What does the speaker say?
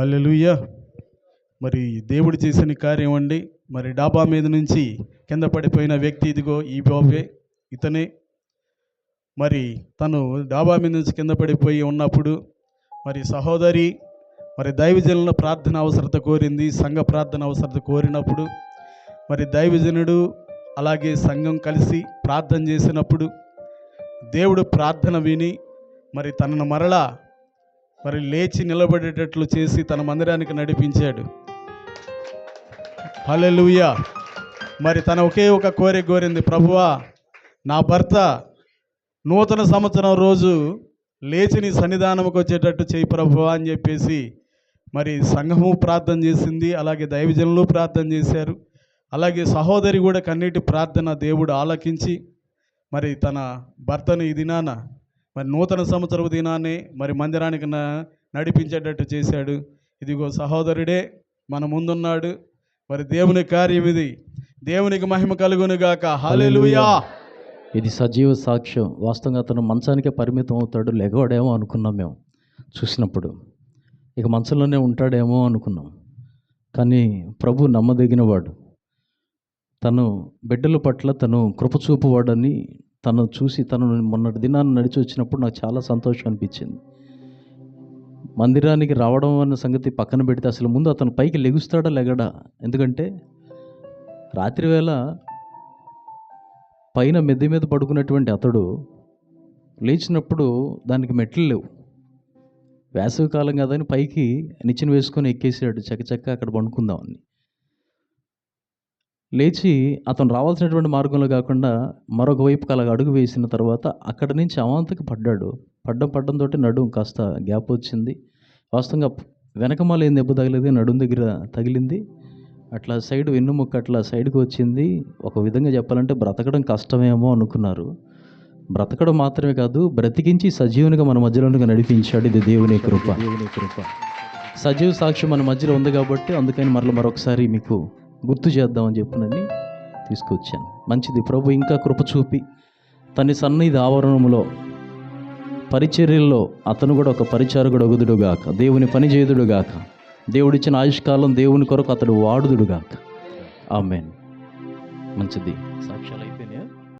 Hallelujah మరి దేవుడు చేసిన కార్యం అండి. మరి డాబా మీద నుంచి కింద పడిపోయిన వ్యక్తి ఇదిగో ఈ బాబే ఇతనే. మరి తను డాబా మీద నుంచి కింద పడిపోయి ఉన్నప్పుడు మరి సహోదరి మరి దైవజనుల ప్రార్థన అవసరత కోరింది సంఘ ప్రార్థన అవసరత కోరినప్పుడు మరి దైవజనుడు అలాగే సంఘం కలిసి ప్రార్థన చేసినప్పుడు దేవుడు ప్రార్థన విని మరి తనను మరలా మరి లేచి నిలబడేటట్లు చేసి తన మందిరానికి నడిపించాడు. హల్లెలూయా. మరి తన ఒకే ఒక కోరిక కోరింది ప్రభువా నా భర్త నూతన సంవత్సరం రోజు లేచి నీ సన్నిధానంకి వచ్చేటట్టు చేయి ప్రభువా అని చెప్పేసి మరి సంఘము ప్రార్థన చేసింది అలాగే దైవజనులు ప్రార్థన చేశారు. అలాగే సహోదరి కూడా కన్నీటి ప్రార్థన దేవుడు ఆలకించి మరి తన భర్తను ఈ దినాన మరి నూతన సంవత్సరపు దినాన్ని మరి మందిరానికి నడిపించేటట్టు చేశాడు. ఇదిగో సహోదరుడే మన ముందున్నాడు. మరి దేవుని కార్యం ఇది దేవునికి మహిమ కలుగును గాక. హల్లెలూయా. ఇది సజీవ సాక్ష్యం. వాస్తవంగా అతను మంచానికే పరిమితం అవుతాడు లెగవాడేమో అనుకున్నాం మేము చూసినప్పుడు. ఇక మంచంలోనే ఉంటాడేమో అనుకున్నాం. కానీ ప్రభు నమ్మదగినవాడు. తను బిడ్డల పట్ల తను కృపచూపువాడని తను చూసి తను మొన్నటి దినాన్ని నడిచి వచ్చినప్పుడు నాకు చాలా సంతోషం అనిపించింది. మందిరానికి రావడం అన్న సంగతి పక్కన పెడితే అసలు ముందు అతను పైకి లెగుస్తాడా లెగడా? ఎందుకంటే రాత్రి వేళ పైన మెద్ది మీద పడుకున్నటువంటి అతడు లేచినప్పుడు దానికి మెట్లు లేవు. వేసవి కాలం కదని పైకి నిచ్చెన వేసుకొని ఎక్కేసాడు. చక్కచక్క అక్కడ పండుకుందామని. లేచి అతను రావాల్సినటువంటి మార్గంలో కాకుండా మరొక వైపుకి అలాగ అడుగు వేసిన తర్వాత అక్కడి నుంచి అవాంతకి పడ్డాడు. పడ్డం పడ్డంతో నడుం కాస్త గ్యాప్ వచ్చింది. వాస్తవంగా వెనకమాల ఏం దెబ్బ తగిలేదు? నడుం దగ్గర తగిలింది. అట్లా సైడ్ వెన్నుముక్క అట్లా సైడ్కి వచ్చింది. ఒక విధంగా చెప్పాలంటే బ్రతకడం కష్టమేమో అనుకున్నారు. బ్రతకడం మాత్రమే కాదు బ్రతికించి సజీవునిగా మన మధ్యలో నడిపించాడు ఇది దేవుని కృప దేవుని కృప. సజీవ సాక్ష్యం మన మధ్యలో ఉంది కాబట్టి అందుకని మరల మరొకసారి మీకు గుర్తు చేద్దామని చెప్పునని తీసుకొచ్చాను. మంచిది. ప్రభు ఇంకా కృప చూపి తన సన్నిధి ఆవరణంలో పరిచర్యల్లో అతను కూడా ఒక పరిచారకుడు అగుదుడుగాక దేవుని పని చేయుదుడుగాక దేవుడిచ్చిన ఆయుష్కాలం దేవుని కొరకు అతడు వాడుదుడుగాక. ఆమెన్. మంచిది. సాక్ష్యాలు